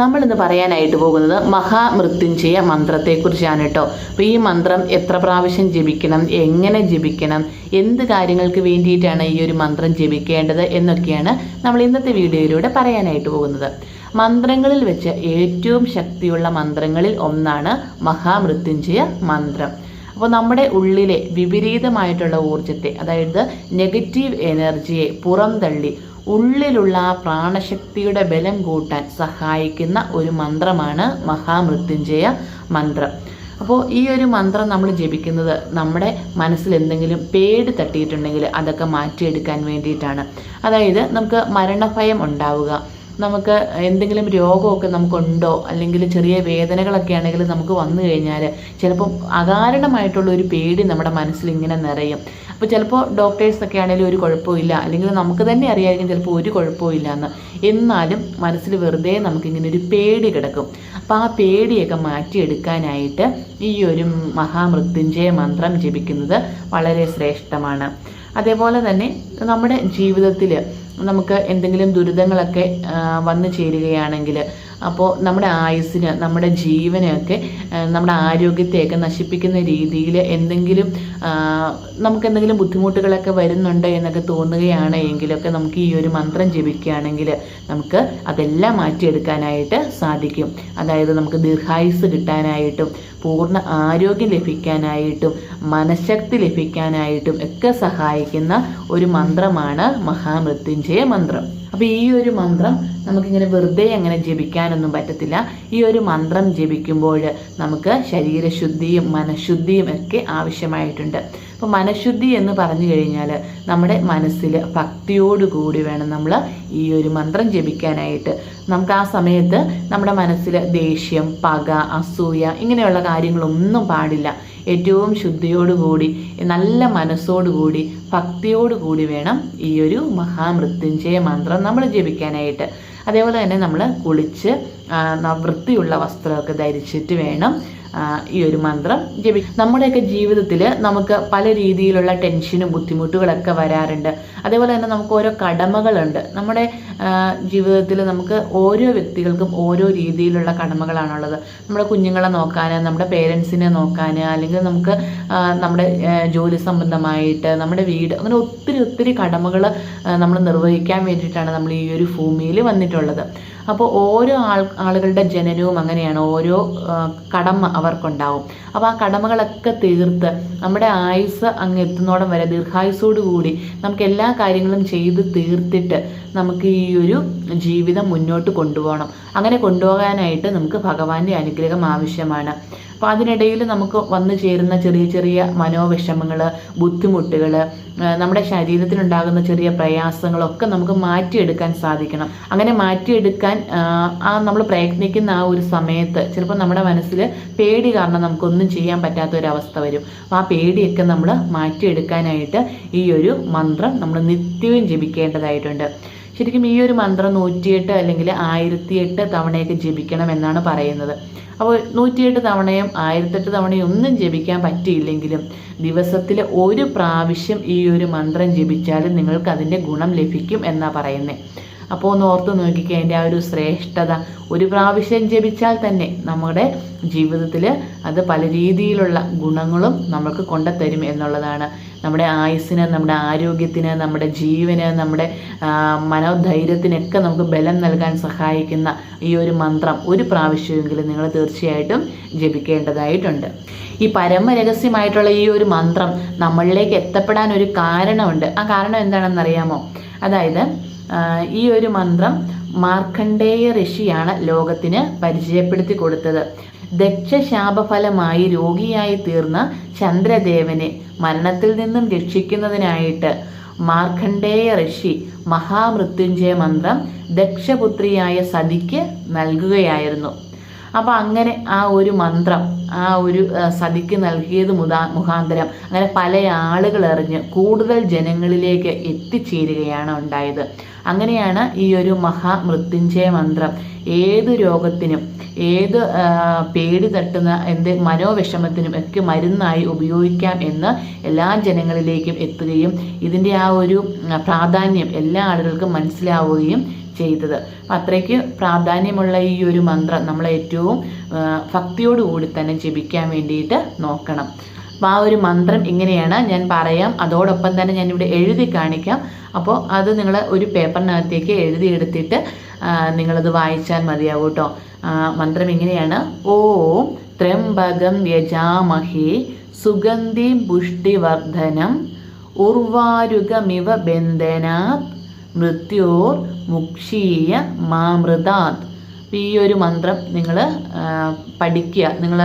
നമ്മളിന്ന് പറയാനായിട്ട് പോകുന്നത് മഹാമൃത്യുഞ്ജയ മന്ത്രത്തെക്കുറിച്ചാണ് കേട്ടോ. അപ്പോൾ ഈ മന്ത്രം എത്ര പ്രാവശ്യം ജപിക്കണം എങ്ങനെ ജപിക്കണം എന്ത് കാര്യങ്ങൾക്ക് വേണ്ടിയിട്ടാണ് ഈ ഒരു മന്ത്രം ജപിക്കേണ്ടത് എന്നൊക്കെയാണ് നമ്മൾ ഇന്നത്തെ വീഡിയോയിലൂടെ പറയാനായിട്ട് പോകുന്നത്. മന്ത്രങ്ങളിൽ വെച്ച് ഏറ്റവും ശക്തിയുള്ള മന്ത്രങ്ങളിൽ ഒന്നാണ് മഹാമൃത്യുഞ്ജയ മന്ത്രം. അപ്പോൾ നമ്മുടെ ഉള്ളിലെ വിപരീതമായിട്ടുള്ള ഊർജത്തെ അതായത് നെഗറ്റീവ് എനർജിയെ പുറംതള്ളി ഉള്ളിലുള്ള ആ പ്രാണശക്തിയുടെ ബലം കൂട്ടാൻ സഹായിക്കുന്ന ഒരു മന്ത്രമാണ് മഹാമൃത്യുഞ്ജയ മന്ത്രം. അപ്പോൾ ഈ ഒരു മന്ത്രം നമ്മൾ ജപിക്കുന്നത് നമ്മുടെ മനസ്സിൽ എന്തെങ്കിലും പേടി തട്ടിയിട്ടുണ്ടെങ്കിൽ അതൊക്കെ മാറ്റിയെടുക്കാൻ വേണ്ടിയിട്ടാണ്. അതായത് നമുക്ക് മരണഭയം ഉണ്ടാവുക നമുക്ക് എന്തെങ്കിലും രോഗമൊക്കെ നമുക്കുണ്ടോ? അല്ലെങ്കിൽ ചെറിയ വേദനകളൊക്കെ ആണെങ്കിൽ നമുക്ക് വന്നു കഴിഞ്ഞാൽ ചിലപ്പോൾ അകാരണമായിട്ടുള്ള ഒരു പേടി നമ്മുടെ മനസ്സിൽ ഇങ്ങനെ നിറയും. അപ്പോൾ ചിലപ്പോൾ ഡോക്ടേഴ്സൊക്കെ ആണെങ്കിലും ഒരു കുഴപ്പമില്ല. അല്ലെങ്കിൽ നമുക്ക് തന്നെ അറിയായിരിക്കും ചിലപ്പോൾ ഒരു കുഴപ്പമില്ല എന്ന്. എന്നാലും മനസ്സിൽ വെറുതെ നമുക്കിങ്ങനെ ഒരു പേടി കിടക്കും. അപ്പോൾ ആ പേടിയൊക്കെ മാറ്റിയെടുക്കാനായിട്ട് ഈ ഒരു മഹാമൃത്യുഞ്ജയ മന്ത്രം ജപിക്കുന്നത് വളരെ ശ്രേഷ്ഠമാണ്. അതേപോലെ തന്നെ നമ്മുടെ ജീവിതത്തിൽ നമുക്ക് എന്തെങ്കിലും ദുരിതങ്ങളൊക്കെ വന്നു ചേരുകയാണെങ്കിൽ അപ്പോൾ നമ്മുടെ ആയുസ്സിന് നമ്മുടെ ജീവനെയൊക്കെ നമ്മുടെ ആരോഗ്യത്തെയൊക്കെ നശിപ്പിക്കുന്ന രീതിയിൽ എന്തെങ്കിലും നമുക്ക് എന്തെങ്കിലും ബുദ്ധിമുട്ടുകളൊക്കെ വരുന്നുണ്ട് എന്നൊക്കെ തോന്നുകയാണ് എങ്കിലൊക്കെ നമുക്ക് ഈ ഒരു മന്ത്രം ജപിക്കുകയാണെങ്കിൽ നമുക്ക് അതെല്ലാം മാറ്റിയെടുക്കാനായിട്ട് സാധിക്കും. അതായത് നമുക്ക് ദീർഘായുസ് കിട്ടാനായിട്ടും പൂർണ ആരോഗ്യം ലഭിക്കാനായിട്ടും മനഃശക്തി ലഭിക്കാനായിട്ടും ഒക്കെ സഹായിക്കുന്ന ഒരു മന്ത്രമാണ് മഹാമൃത്യുഞ്ജയ മന്ത്രം. അപ്പോൾ ഈ ഒരു മന്ത്രം നമുക്കിങ്ങനെ വെറുതെ അങ്ങനെ ജപിക്കാനൊന്നും പറ്റത്തില്ല. ഈ ഒരു മന്ത്രം ജപിക്കുമ്പോൾ നമുക്ക് ശരീരശുദ്ധിയും മനഃശുദ്ധിയും ഒക്കെ ആവശ്യമായിട്ടുണ്ട്. അപ്പോൾ മനഃശുദ്ധി എന്ന് പറഞ്ഞു കഴിഞ്ഞാൽ നമ്മുടെ മനസ്സിൽ ഭക്തിയോടുകൂടി വേണം നമ്മൾ ഈ ഒരു മന്ത്രം ജപിക്കാനായിട്ട്. നമുക്ക് ആ സമയത്ത് നമ്മുടെ മനസ്സിൽ ദേഷ്യം പക അസൂയ ഇങ്ങനെയുള്ള കാര്യങ്ങളൊന്നും പാടില്ല. ഏറ്റവും ശുദ്ധിയോടുകൂടി നല്ല മനസ്സോടുകൂടി ഭക്തിയോടുകൂടി വേണം ഈ ഒരു മഹാമൃത്യുഞ്ജയ മന്ത്രം നമ്മൾ ജപിക്കാനായിട്ട്. അതേപോലെ തന്നെ നമ്മൾ കുളിച്ച് വൃത്തിയുള്ള വസ്ത്രമൊക്കെ ധരിച്ചിട്ട് വേണം ഈ ഒരു മന്ത്രം ജപി നമ്മുടെയൊക്കെ ജീവിതത്തിൽ നമുക്ക് പല രീതിയിലുള്ള ടെൻഷനും ബുദ്ധിമുട്ടുകളൊക്കെ വരാറുണ്ട്. അതേപോലെ തന്നെ നമുക്ക് ഓരോ കടമകളുണ്ട്. നമ്മുടെ ജീവിതത്തിൽ നമുക്ക് ഓരോ വ്യക്തികൾക്കും ഓരോ രീതിയിലുള്ള കടമകളാണുള്ളത്. നമ്മുടെ കുഞ്ഞുങ്ങളെ നോക്കാൻ നമ്മുടെ പേരൻസിനെ നോക്കാൻ അല്ലെങ്കിൽ നമുക്ക് നമ്മുടെ ജോലി സംബന്ധമായിട്ട് നമ്മുടെ വീട് അങ്ങനെ ഒത്തിരി ഒത്തിരി കടമകൾ നമ്മൾ നിർവഹിക്കാൻ വേണ്ടിയിട്ടാണ് നമ്മൾ ഈ ഒരു ഭൂമിയിൽ വന്നിട്ടുള്ളത്. അപ്പോൾ ഓരോ ആൾ ആളുകളുടെ ജനനവും അങ്ങനെയാണ്. ഓരോ കടമ അവർക്കുണ്ടാവും. അപ്പോൾ ആ കടമകളൊക്കെ തീർത്ത് നമ്മുടെ ആയുസ് അങ്ങ് എത്തുന്നോടം വരെ കൂടി നമുക്ക് എല്ലാ കാര്യങ്ങളും ചെയ്ത് തീർത്തിട്ട് നമുക്ക് ഈ ഒരു ജീവിതം മുന്നോട്ട് കൊണ്ടുപോകണം. അങ്ങനെ കൊണ്ടുപോകാനായിട്ട് നമുക്ക് ഭഗവാന്റെ അനുഗ്രഹം ആവശ്യമാണ്. അപ്പോൾ അതിനിടയിൽ നമുക്ക് വന്നു ചേരുന്ന ചെറിയ ചെറിയ മനോവിഷമങ്ങൾ ബുദ്ധിമുട്ടുകൾ നമ്മുടെ ശരീരത്തിനുണ്ടാകുന്ന ചെറിയ പ്രയാസങ്ങളൊക്കെ നമുക്ക് മാറ്റിയെടുക്കാൻ സാധിക്കണം. അങ്ങനെ മാറ്റിയെടുക്കാൻ ആ, നമ്മൾ പ്രയത്നിക്കുന്ന ആ ഒരു സമയത്ത് ചിലപ്പോൾ നമ്മുടെ മനസ്സിൽ പേടി കാരണം നമുക്കൊന്നും ചെയ്യാൻ പറ്റാത്ത ഒരു അവസ്ഥ വരും ആ പേടിയൊക്കെ നമ്മൾ മാറ്റിയെടുക്കാനായിട്ട് ഈ ഒരു മന്ത്രം നമ്മൾ നിത്യവും ജപിക്കേണ്ടതായിട്ടുണ്ട്. ശരിക്കും ഈ ഒരു മന്ത്രം നൂറ്റിയെട്ട് അല്ലെങ്കിൽ ആയിരത്തിയെട്ട് തവണയൊക്കെ ജപിക്കണം എന്നാണ് പറയുന്നത്. അപ്പോൾ നൂറ്റിയെട്ട് തവണയും ആയിരത്തെട്ട് തവണയും ഒന്നും ജപിക്കാൻ പറ്റിയില്ലെങ്കിലും ദിവസത്തിൽ ഒരു പ്രാവശ്യം ഈ ഒരു മന്ത്രം ജപിച്ചാലും നിങ്ങൾക്ക് അതിന്റെ ഗുണം ലഭിക്കും എന്നാണ് പറയുന്നത് അപ്പോൾ ഒന്ന് ഓർത്ത് നോക്കിക്കുക അതിന്റെ ആ ഒരു ശ്രേഷ്ഠത. ഒരു പ്രാവശ്യം ജപിച്ചാൽ തന്നെ നമ്മുടെ ജീവിതത്തിൽ അത് പല രീതിയിലുള്ള ഗുണങ്ങളും നമ്മൾക്ക് കൊണ്ടുത്തരും എന്നുള്ളതാണ്. നമ്മുടെ ആയുസ്സിന് നമ്മുടെ ആരോഗ്യത്തിന് നമ്മുടെ ജീവന് നമ്മുടെ മനോധൈര്യത്തിനൊക്കെ നമുക്ക് ബലം നൽകാൻ സഹായിക്കുന്ന ഈ ഒരു മന്ത്രം ഒരു പ്രാവശ്യമെങ്കിലും നിങ്ങൾ തീർച്ചയായിട്ടും ജപിക്കേണ്ടതായിട്ടുണ്ട്. ഈ പരമരഹസ്യമായിട്ടുള്ള ഈ ഒരു മന്ത്രം നമ്മളിലേക്ക് എത്തപ്പെടാൻ ഒരു കാരണമുണ്ട്. ആ കാരണം എന്താണെന്നറിയാമോ? അതായത് ഈ ഒരു മന്ത്രം മാർക്കണ്ഡേയ ഋഷിയാണ് ലോകത്തിന് പരിചയപ്പെടുത്തി കൊടുത്തത്. ദക്ഷശാപഫലമായി രോഗിയായി തീർന്ന ചന്ദ്രദേവനെ മരണത്തിൽ നിന്നും രക്ഷിക്കുന്നതിനായിട്ട് മാർക്കണ്ഡേയ ഋഷി മഹാമൃത്യുഞ്ജയ മന്ത്രം ദക്ഷപുത്രിയായ സതിക്ക് നൽകുകയായിരുന്നു. അപ്പോൾ അങ്ങനെ ആ ഒരു മന്ത്രം ആ ഒരു സതിക്ക് നൽകിയത് മുതാ മുഖാന്തരം അങ്ങനെ പല ആളുകൾ അറിഞ്ഞ് കൂടുതൽ ജനങ്ങളിലേക്ക് എത്തിച്ചേരുകയാണ് ഉണ്ടായത്. അങ്ങനെയാണ് ഈ ഒരു മഹാമൃത്യുഞ്ജയ മന്ത്രം. ഏത് രോഗത്തിനും ഏത് പേടി തട്ടുന്ന എന്ത് മനോവിഷമത്തിനും ഒക്കെ മരുന്നായി ഉപയോഗിക്കാം എന്ന് എല്ലാ ജനങ്ങളിലേക്കും എത്തുകയും ഇതിന്റെ ആ ഒരു പ്രാധാന്യം എല്ലാ ആളുകൾക്കും മനസ്സിലാവുകയും ചെയ്തത്. അപ്പം അത്രയ്ക്ക് പ്രാധാന്യമുള്ള ഈ ഒരു മന്ത്രം നമ്മൾ ഏറ്റവും ഭക്തിയോടുകൂടി തന്നെ ജപിക്കാൻ വേണ്ടിയിട്ട് നോക്കണം. അപ്പോൾ ആ ഒരു മന്ത്രം ഇങ്ങനെയാണ്. ഞാൻ പറയാം. അതോടൊപ്പം തന്നെ ഞാനിവിടെ എഴുതി കാണിക്കാം. അപ്പോൾ അത് നിങ്ങൾ ഒരു പേപ്പറിനകത്തേക്ക് എഴുതിയെടുത്തിട്ട് നിങ്ങളത് വായിച്ചാൽ മതിയാവും കേട്ടോ. മന്ത്രം ഇങ്ങനെയാണ്. ഓം ത്രംബകം യജാമഹേ സുഗന്ധി പുഷ്ടിവർദ്ധനം ഉർവാരുകമിവ ബന്ധനാത് മൃത്യോർ മുക്ഷീയ മാമൃതാത്. ഈ ഒരു മന്ത്രം നിങ്ങൾ പഠിക്കുക. നിങ്ങൾ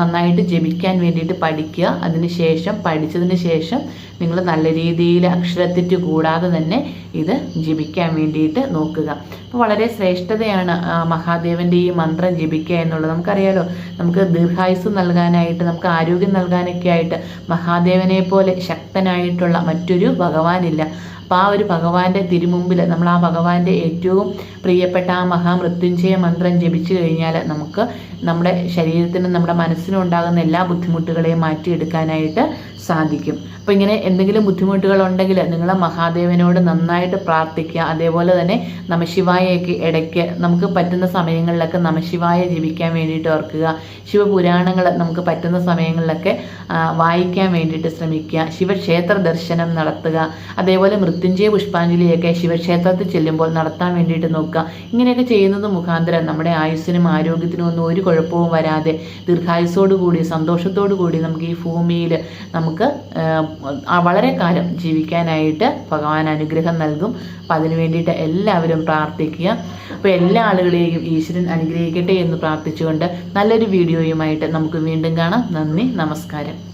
നന്നായിട്ട് ജപിക്കാൻ വേണ്ടിയിട്ട് പഠിക്കുക. അതിന് ശേഷം പഠിച്ചതിന് ശേഷം നിങ്ങൾ നല്ല രീതിയിൽ അക്ഷരത്തെറ്റ് കൂടാതെ തന്നെ ഇത് ജപിക്കാൻ വേണ്ടിയിട്ട് നോക്കുക. അപ്പോൾ വളരെ ശ്രേഷ്ഠതയാണ് മഹാദേവന്റെ ഈ മന്ത്രം ജപിക്കുക എന്നുള്ളത്. നമുക്കറിയാലോ നമുക്ക് ദീർഘായുസ് നൽകാനായിട്ട് നമുക്ക് ആരോഗ്യം നൽകാനൊക്കെ ആയിട്ട് മഹാദേവനെ പോലെ ശക്തനായിട്ടുള്ള മറ്റൊരു ഭഗവാനില്ല. അപ്പോൾ ആ ഒരു ഭഗവാന്റെ തിരുമുമ്പിൽ നമ്മൾ ആ ഭഗവാന്റെ ഏറ്റവും പ്രിയപ്പെട്ട ആ മഹാമൃത്യുഞ്ജയ മന്ത്രം ജപിച്ചു കഴിഞ്ഞാൽ നമുക്ക് നമ്മുടെ ശരീരത്തിനും നമ്മുടെ മനസ്സിനും ഉണ്ടാകുന്ന എല്ലാ ബുദ്ധിമുട്ടുകളെയും മാറ്റിയെടുക്കാനായിട്ട് സാധിക്കും. അപ്പോൾ ഇങ്ങനെ എന്തെങ്കിലും ബുദ്ധിമുട്ടുകൾ ഉണ്ടെങ്കിൽ നിങ്ങൾ മഹാദേവനോട് നന്നായിട്ട് പ്രാർത്ഥിക്കുക. അതേപോലെ തന്നെ നമശിവായക്ക് ഇടയ്ക്ക് നമുക്ക് പറ്റുന്ന സമയങ്ങളിലൊക്കെ നമശിവായ ജപിക്കാൻ വേണ്ടിയിട്ട് ഓർക്കുക. ശിവപുരാണങ്ങൾ നമുക്ക് പറ്റുന്ന സമയങ്ങളിലൊക്കെ വായിക്കാൻ വേണ്ടിയിട്ട് ശ്രമിക്കുക. ശിവക്ഷേത്ര ദർശനം നടത്തുക. അതേപോലെ മൃത്യുഞ്ജയ പുഷ്പാഞ്ജലിയൊക്കെ ശിവക്ഷേത്രത്തിൽ ചെല്ലുമ്പോൾ നടത്താൻ വേണ്ടിയിട്ട് നോക്കുക. ഇങ്ങനെയൊക്കെ ചെയ്യുന്നത് മുഖാന്തരം നമ്മുടെ ആയുസ്സിനും ആരോഗ്യത്തിനും ഒന്നും ഒരു കുഴപ്പവും വരാതെ ദീർഘായുസോടു കൂടി സന്തോഷത്തോടു കൂടി നമുക്ക് ഈ ഭൂമിയിൽ നമുക്ക് വളരെ കാലം ജീവിക്കാനായിട്ട് ഭഗവാൻ അനുഗ്രഹം നൽകും. അപ്പം അതിനു വേണ്ടിയിട്ട് എല്ലാവരും പ്രാർത്ഥിക്കുക. അപ്പോൾ എല്ലാ ആളുകളെയും ഈശ്വരൻ അനുഗ്രഹിക്കട്ടെ എന്ന് പ്രാർത്ഥിച്ചുകൊണ്ട് നല്ലൊരു വീഡിയോയുമായിട്ട് നമുക്ക് വീണ്ടും കാണാം. നന്ദി നമസ്കാരം.